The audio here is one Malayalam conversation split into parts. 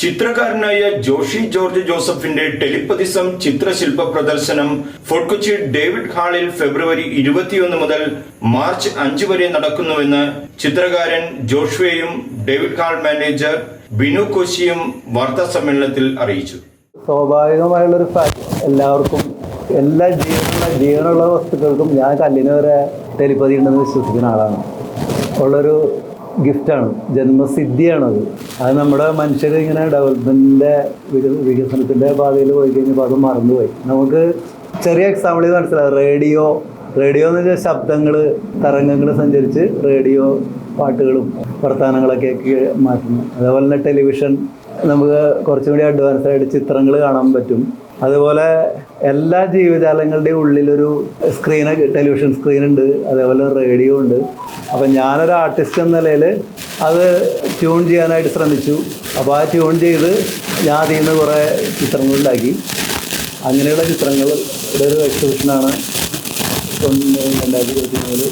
ചിത്രകാരനായ ജോഷി ജോർജ് ജോസഫിന്റെ ടെലിപ്പതിസം ചിത്രശില്പ പ്രദർശനം ഫോർട്ട് കൊച്ചി ഡേവിഡ് ഹാളിൽ ഫെബ്രുവരി ഇരുപത്തിയൊന്ന് മുതൽ മാർച്ച് അഞ്ച് വരെ നടക്കുന്നുവെന്ന് ചിത്രകാരൻ ജോഷ്വയും ഡേവിഡ് ഹാൾ മാനേജർ ബിനു കോശിയും വാർത്താ സമ്മേളനത്തിൽ അറിയിച്ചു. സ്വാഭാവികമായുള്ളൊരു ഫാക്ട് എല്ലാവർക്കും എല്ലാ ജീവനുള്ള ജീവനുള്ള വസ്തുക്കൾക്കും ഞാൻ കല്ലിന് വരെ ടെലിപ്പതി ഉണ്ടെന്ന് വിശ്വസിക്കുന്ന ആളാണ്. ഉള്ളൊരു ഗിഫ്റ്റാണ്. ജന്മസിദ്ധിയാണത്. അത് നമ്മുടെ മനുഷ്യർ ഇങ്ങനെ ഡെവലപ്മെന്റിന്റെ വികസനത്തിന്റെ പാതയിൽ പോയി കഴിഞ്ഞപ്പോൾ അത് മറന്നുപോയി. നമുക്ക് ചെറിയ എക്സാമ്പിൾ മനസ്സിലാവും റേഡിയോ. റേഡിയോ എന്ന് വെച്ചാൽ ശബ്ദങ്ങൾ തരംഗങ്ങൾ സഞ്ചരിച്ച് റേഡിയോ പാട്ടുകളും വർത്തമാനങ്ങളൊക്കെ മാറ്റുന്നു. അതേപോലെ തന്നെ ടെലിവിഷൻ. നമുക്ക് കുറച്ചും കൂടി അഡ്വാൻസ് ആയിട്ട് ചിത്രങ്ങൾ കാണാൻ പറ്റും. അതുപോലെ എല്ലാ ജീവജാലങ്ങളുടെയും ഉള്ളിലൊരു സ്ക്രീൻ ടെലിവിഷൻ സ്ക്രീൻ ഉണ്ട്. അതേപോലെ റേഡിയോ ഉണ്ട്. അപ്പം ഞാനൊരു ആർട്ടിസ്റ്റ് എന്ന നിലയിൽ അത് ട്യൂൺ ചെയ്യാനായിട്ട് ശ്രമിച്ചു. അപ്പോൾ ആ ട്യൂൺ ചെയ്ത് ഞാൻ അതിൽ നിന്ന് കുറേ ചിത്രങ്ങളുണ്ടാക്കി. അങ്ങനെയുള്ള ചിത്രങ്ങൾ ഒരു എക്സിബിഷനാണ് രണ്ടായിരത്തി ഇരുപത്തി മൂന്നിൽ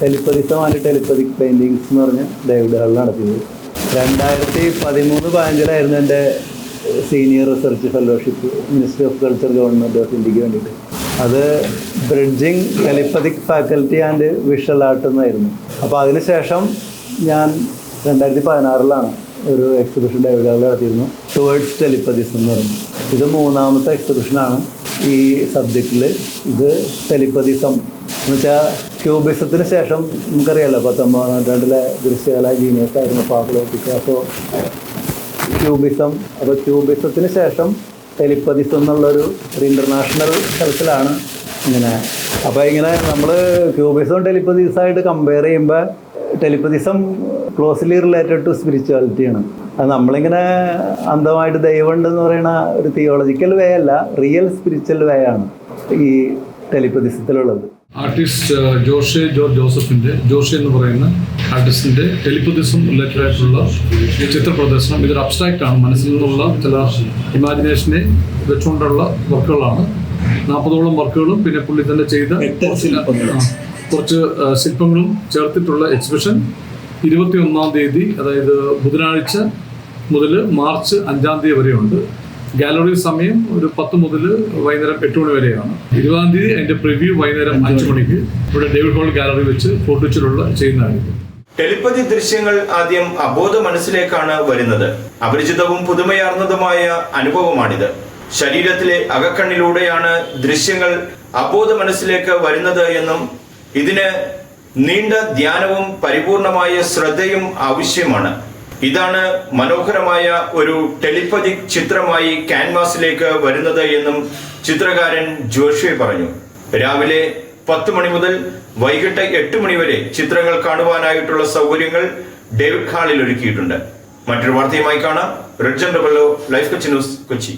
ടെലിപ്പതിസം ആൻഡ് ടെലിപ്പതിക് പെയിന്റിങ്സ് എന്ന് പറഞ്ഞ് ഡേവിഡ് ഹാളിൽ നടത്തിയത്. രണ്ടായിരത്തി പതിമൂന്ന് പതിനഞ്ചിലായിരുന്നു എന്റെ senior research fellowship ministry of culture government of ഇന്ത്യയ്ക്ക് വേണ്ടിയിട്ട്. അത് bridging telepathic faculty and visual art എന്നായിരുന്നു. അപ്പോൾ അതിനുശേഷം ഞാൻ രണ്ടായിരത്തി പതിനാറിലാണ് ഒരു എക്സിബിഷൻ ഹാളിൽ നടത്തിയിരുന്നു ടുവേർഡ്സ് ടെലിപ്പതിസ് എന്ന് പറഞ്ഞു. ഇത് മൂന്നാമത്തെ എക്സിബിഷനാണ് ഈ സബ്ജക്റ്റിൽ ഇത് ടെലിപ്പതിസം എന്ന് വെച്ചാൽ ക്യൂബിസത്തിന് ശേഷം നമുക്കറിയാലോ പത്തൊമ്പതാം നൂറ്റാണ്ടിലെ ദൃശ്യകല ജീനിയസ് ആയിരുന്നു പാബ്ലോ പിക്കാസോ. ക്യൂബിസം അപ്പോൾ ക്യൂബിസത്തിന് ശേഷം ടെലിപ്പതിസം എന്നുള്ളൊരു ഒരു ഇന്റർനാഷണൽ തലത്തിലാണ് ഇങ്ങനെ. അപ്പോൾ ഇങ്ങനെ നമ്മൾ ക്യൂബിസം ടെലിപ്പതിസായിട്ട് കമ്പയർ ചെയ്യുമ്പോൾ ടെലിപ്പതിസം ക്ലോസ്ലി റിലേറ്റഡ് ടു സ്പിരിച്വാലിറ്റിയാണ് അത് നമ്മളിങ്ങനെ അന്ധമായിട്ട് ദൈവമുണ്ടെന്ന് പറയുന്ന ഒരു തിയോളജിക്കൽ വേ അല്ല റിയൽ സ്പിരിച്വൽ വേ ആണ് ഈ ടെലിപ്പതിസത്തിലുള്ളത്. ആർട്ടിസ്റ്റ് ജോഷി ജോർജ് ജോസഫിന്റെ ജോഷെ എന്ന് പറയുന്ന ആർട്ടിസ്റ്റിന്റെ ടെലിപ്പതിസം റിലേറ്റഡ് ആയിട്ടുള്ള ചിത്ര പ്രദർശനം ഇതൊരു അബ്സ്ട്രാക്റ്റ് ആണ്. മനസ്സിൽ നിന്നുള്ള ചില ഇമാജിനേഷനെ വെച്ചുകൊണ്ടുള്ള വർക്കുകളാണ് നാൽപ്പതോളം വർക്കുകളും പിന്നെ പുള്ളി തന്നെ ചെയ്ത കുറച്ച് ശില്പങ്ങളും ചേർത്തിട്ടുള്ള എക്സിബിഷൻ ഇരുപത്തി ഒന്നാം തീയതി അതായത് ബുധനാഴ്ച മുതൽ മാർച്ച് അഞ്ചാം തീയതി വരെയുണ്ട്. ഗാലറി സമയം ഒരു പത്ത് മുതൽ വൈകുന്നേരം എട്ട് മണി വരെയാണ്. ഇരുപതാം തീയതി അതിന്റെ പ്രിവ്യൂ വൈകുന്നേരം അഞ്ച് മണിക്ക്. ഇവിടെ ഡേവിഡ് ഹോൾ ഗാലറി വെച്ച് ഫോർട്ടുച്ചിലുള്ള ചെയ്യുന്നതായിരിക്കും. ടെലിപ്പതി ദൃശ്യങ്ങൾ ആദ്യം അബോധ മനസ്സിലേക്കാണ് വരുന്നത്. അപരിചിതവും പുതുമയാർന്നതുമായ അനുഭവമാണിത്. ശരീരത്തിലെ അകക്കണ്ണിലൂടെയാണ് ദൃശ്യങ്ങൾ അബോധ മനസ്സിലേക്ക് വരുന്നത് എന്നും ഇതിന് നീണ്ട ധ്യാനവും പരിപൂർണമായ ശ്രദ്ധയും ആവശ്യമാണ്. ഇതാണ് മനോഹരമായ ഒരു ടെലിപ്പതി ചിത്രമായി ക്യാൻവാസിലേക്ക് വരുന്നത് എന്നും ചിത്രകാരൻ ജോഷി പറഞ്ഞു. രാവിലെ പത്ത് മണി മുതൽ വൈകിട്ട് എട്ട് മണി വരെ ചിത്രങ്ങൾ കാണുവാനായിട്ടുള്ള സൗകര്യങ്ങൾ ഡേവിഡ് ഹാളിൽ ഒരുക്കിയിട്ടുണ്ട്. മറ്റൊരു വാർത്തയുമായി കാണാം. റെഡ് ജനറബല്ലോ ലൈഫ് കൊച്ചി ന്യൂസ് കൊച്ചി.